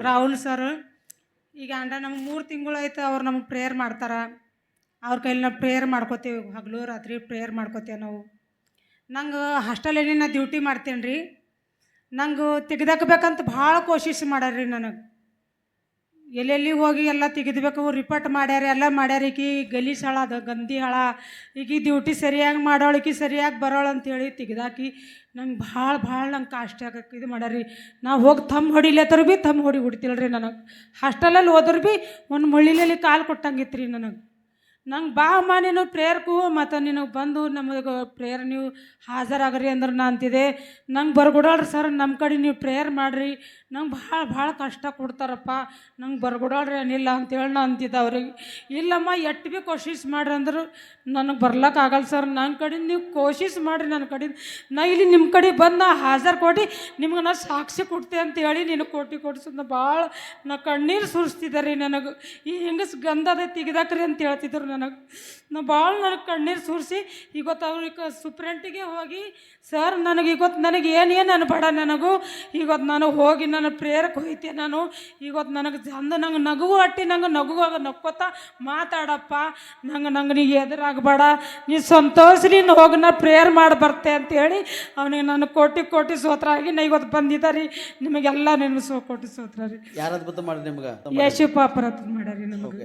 Rahul sir ಈಗ ಅಂಡ ನಮ್ಗೆ ಮೂರು ತಿಂಗಳು ಆಯ್ತು ಅವ್ರು ನಮಗೆ ಪ್ರೇಯರ್ ಮಾಡ್ತಾರೆ. ಅವ್ರ ಕೈಲಿ ನಾವು ಪ್ರೇಯರ್ ಮಾಡ್ಕೋತೀವಿ. ಹಗಲು ರಾತ್ರಿ ಪ್ರೇಯರ್ ಮಾಡ್ಕೋತೀವಿ ನಾವು. ನಂಗೆ ಹಾಸ್ಟೆಲಲ್ಲಿ ನಾ ಡ್ಯೂಟಿ ಮಾಡ್ತೇನೆ ರೀ ನಂಗೆ ತೆಗ್ದಾಕಬೇಕಂತ ಭಾಳ ಕೋಶಿಶ್ ಮಾಡ್ಯಾರ್ರಿ ನನಗೆ. ಎಲ್ಲೆಲ್ಲಿ ಹೋಗಿ ಎಲ್ಲ ತೆಗೆದ್ಬೇಕು ರಿಪೋರ್ಟ್ ಮಾಡ್ಯಾರ, ಎಲ್ಲ ಮಾಡ್ಯಾರ. ಈಕಿ ಗಲೀಜ್ ಹಳ ಅದ, ಗಂದಿ ಹಳ. ಈಕಿ ಡ್ಯೂಟಿ ಸರಿಯಾಗಿ ಮಾಡೋಳು, ಈಕಿ ಸರಿಯಾಗಿ ಬರೋಳು ಅಂತೇಳಿ ತೆಗ್ದಾಕಿ ನಂಗೆ ಭಾಳ ಭಾಳ ನಂಗೆ ಕಾಷ್ಟ ಆಗಕ್ಕೆ ಇದು ಮಾಡ್ಯಾರಿ. ನಾವು ಹೋಗಿ ತಮ್ಮ ಹೊಡಿಲತ್ತರ ಭೀ ತಮ್ಮ ಹೊಡಿ ಹೊಡಿತಿಲ್ಲ ರೀ ನನಗೆ ಹಾಸ್ಟೆಲಲ್ಲಿ ಹೋದ್ರೆ ಭೀ ಒಂದು ಮುಳ್ಳಿಲಲ್ಲಿ ಕಾಲು ಕೊಟ್ಟಂಗಿತ್ತು ರೀ ನನಗೆ. ನಂಗೆ ಬಾ ಅಮ್ಮ, ನೀನು ಪ್ರೇಯರ್ಗೂ ಮತ್ತು ನಿನಗೆ ಬಂದು ನಮಗೆ ಪ್ರೇಯರ್ ನೀವು ಹಾಜರಾಗ್ರಿ ಅಂದ್ರೆ ನಾ ಅಂತಿದೆ. ನಂಗೆ ಬರ್ಗುಡಾಳ್ರಿ ಸರ್ ನಮ್ಮ ಕಡೆ ನೀವು ಪ್ರೇಯರ್ ಮಾಡಿರಿ. ನಂಗೆ ಭಾಳ ಭಾಳ ಕಷ್ಟ ಕೊಡ್ತಾರಪ್ಪ. ನಂಗೆ ಬರ್ಗುಡಾಳ್ರಿ ಏನಿಲ್ಲ ಅಂತೇಳಿ ನಾ ಅಂತಿದ್ದೆ ಅವ್ರಿಗೆ ಇಲ್ಲಮ್ಮ ಎಟ್ಟು ಭೀ ಕೋಶಿಶ್ ಮಾಡ್ರಿ ಅಂದ್ರೆ ನನಗೆ ಬರ್ಲಕ್ಕಾಗಲ್ಲ ಸರ್ ನನ್ನ ಕಡೆ ನೀವು ಕೋಶಿಶ್ ಮಾಡಿರಿ ನನ್ನ ಕಡೆ. ನಾ ಇಲ್ಲಿ ನಿಮ್ಮ ಕಡೆ ಬಂದು ನಾ ಹಾಜರು ಕೊಡಿ, ನಿಮ್ಗೆ ನಾ ಸಾಕ್ಷಿ ಕೊಡ್ತೆ ಅಂತ ಹೇಳಿ ನೀನು ಕೋಟಿ ಕೊಡ್ಸೋದು ಭಾಳ ನಾ ಕಣ್ಣೀರು ಸುರಿಸ್ತಿದ್ದಾರೆ ರೀ ನನಗೆ. ಈ ಹೆಂಗಸ್ ಗಂಧದ ತೆಗೆದಾಕ್ರಿ ಅಂತ ಹೇಳ್ತಿದ್ರು ನನಗೆ ನಾ ಭಾಳ ನನಗೆ ಕಣ್ಣೀರು ಸುರಿಸಿ ಇವತ್ತು ಅವ್ರಿಗೆ ಸುಪ್ರೆಂಟಿಗೆ ಹೋಗಿ ಸರ್ ನನಗೆ ಇವತ್ತು ನನಗೆ ಏನೇನು ಅನ್ಬೇಡ ನನಗೂ ಇವತ್ತು ನಾನು ಹೋಗಿ ನಾನು ಪ್ರೇರಕ್ಕೆ ಹೋಯ್ತೆ ನಾನು ಇವತ್ತು ನನಗೆ ಚಂದ ನಂಗೆ ನಗುವು ಅಟ್ಟಿ ನಂಗೆ ನಗು ನಕ್ಕೋತ ಮಾತಾಡಪ್ಪ ನಂಗೆ ನಂಗೆ ನೀ ಎದುರಾಗಬೇಡ ನೀ ಸಂತೋಷ ನೀನು ಹೋಗಿ ನಾನು ಪ್ರೇಯರ್ ಮಾಡಿ ಬರ್ತೆ ಅಂತೇಳಿ ಅವನಿಗೆ ನಾನು ಕೋಟಿ ಕೋಟಿ ಸೋತ್ರ ಆಗಿ ನಾ ಇವತ್ತು ಬಂದಿದ್ದಾರೆ ನಿಮಗೆಲ್ಲ ನೆನಸು ಕೋಟಿ ಸೋತ್ರ ರೀ. ಯಾರು ಅದ್ಭುತ ಮಾಡಿ ನಿಮ್ಗೆ? ಯಶು ಪಾಪರ ಮಾಡ್ಯಾರಿ ನಮಗೆ.